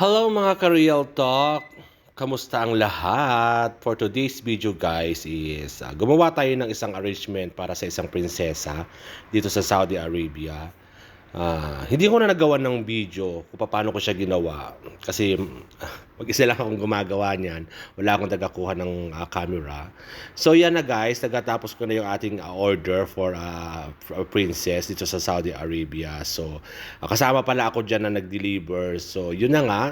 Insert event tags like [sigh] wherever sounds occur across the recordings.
Hello mga ka-Real Talk! Kamusta ang lahat? For today's video guys is uh, gumawa tayo ng isang arrangement para sa isang prinsesa dito sa Saudi Arabia. Ah, hindi ko na nagawa ng video kung paano ko siya ginawa kasi mag-isa lang akong gumagawa niyan. Wala akong tagakuha ng ah, camera. So yan na guys, nagatapos ko na yung ating ah, order for, ah, for a princess dito sa Saudi Arabia. So ah, kasama pala ako dyan na nag-deliver. So yun na nga.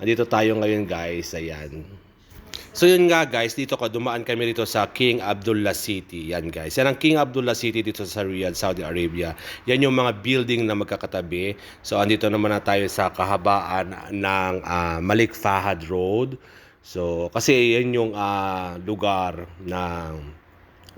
Andito tayo ngayon guys. Ayan. So yun nga guys, dito ko dumaan kami dito sa King Abdullah City. Yan guys. Yan ang King Abdullah City dito sa Riyadh, Saudi Arabia. Yan yung mga building na magkakatabi. So andito naman na tayo sa kahabaan ng ah, Malik Fahad Road. So kasi yan yung ah, lugar na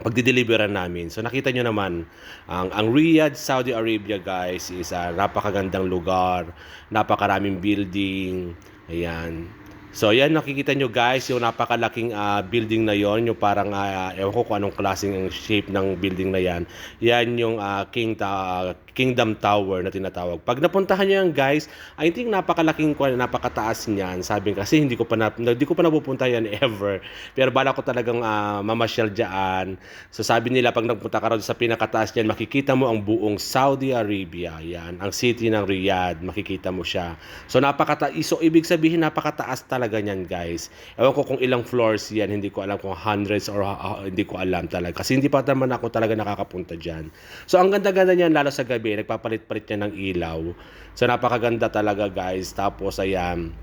pagdideliveran namin. So nakita nyo naman, ang, ang Riyadh, Saudi Arabia guys is a napakagandang lugar, napakaraming building, ayan. So yan nakikita nyo guys, yung napakalaking ah, building na yon yung parang, uh, ewan ko kung anong klaseng shape ng building na yan. Yan yung ah, King Ta- Kingdom Tower na tinatawag. Pag napuntahan nyo yan guys, I think napakalaking, napakataas niyan. Sabi kasi hindi ko pa na, hindi ko pa napupunta yan [laughs] ever. Pero bala ko talagang ah, mamasyal dyan. So sabi nila pag nagpunta ka raw sa pinakataas niyan, makikita mo ang buong Saudi Arabia. Yan, ang city ng Riyadh, makikita mo siya. So napakataas, so ibig sabihin napakataas talaga niyan guys. Ewan ko kung ilang floors yan, hindi ko alam kung hundreds or ah, hindi ko alam talaga. Kasi hindi pa naman ako talaga nakakapunta dyan. So ang ganda-ganda niyan, lalo sa gabi, nagpapalit-palit niya ng ilaw. So napakaganda talaga guys. Tapos ayan,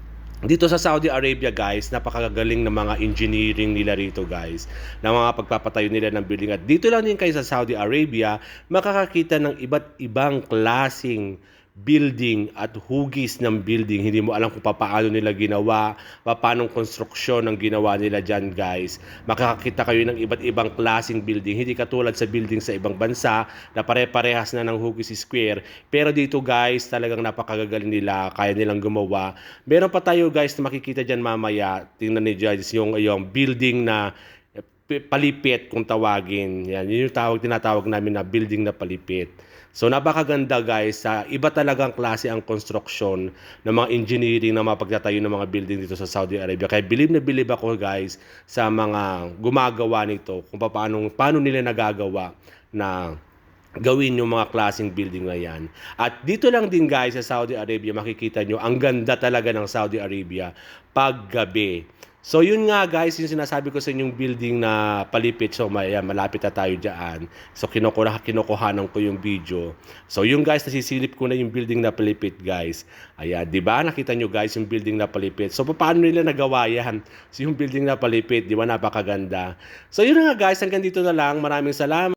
dito sa Saudi Arabia guys, napakagaling ng mga engineering nila rito guys. ng mga pagpapatayo nila ng building. At dito lang din kayo sa Saudi Arabia, makakakita ng iba't ibang klasing building at hugis ng building. Hindi mo alam kung paano nila ginawa, paano konstruksyon ang ginawa nila dyan guys. Makakakita kayo ng iba't ibang klaseng building. Hindi katulad sa building sa ibang bansa na pare-parehas na ng hugis square. Pero dito guys, talagang napakagagaling nila. Kaya nilang gumawa. Meron pa tayo guys na makikita dyan mamaya. Tingnan ni Judge yung, yung building na palipit kung tawagin. Yan, yun yung tawag, tinatawag namin na building na palipit. So napakaganda guys, sa iba talagang klase ang construction ng mga engineering na mapagtatayo ng mga building dito sa Saudi Arabia. Kaya believe na believe ako guys sa mga gumagawa nito, kung paano, paano nila nagagawa na gawin yung mga klaseng building na yan. At dito lang din guys sa Saudi Arabia, makikita nyo, ang ganda talaga ng Saudi Arabia paggabi. So yun nga guys, yung sinasabi ko sa inyong building na palipit. So may, malapit na tayo dyan. So kinukuha, kinukuhanan ko yung video. So yung guys, nasisilip ko na yung building na palipit guys. Ayan, di ba? Nakita nyo guys yung building na palipit. So paano nila nagawa yan? [laughs] So yung building na palipit, di ba? Napakaganda. So yun nga guys, hanggang dito na lang. Maraming salamat.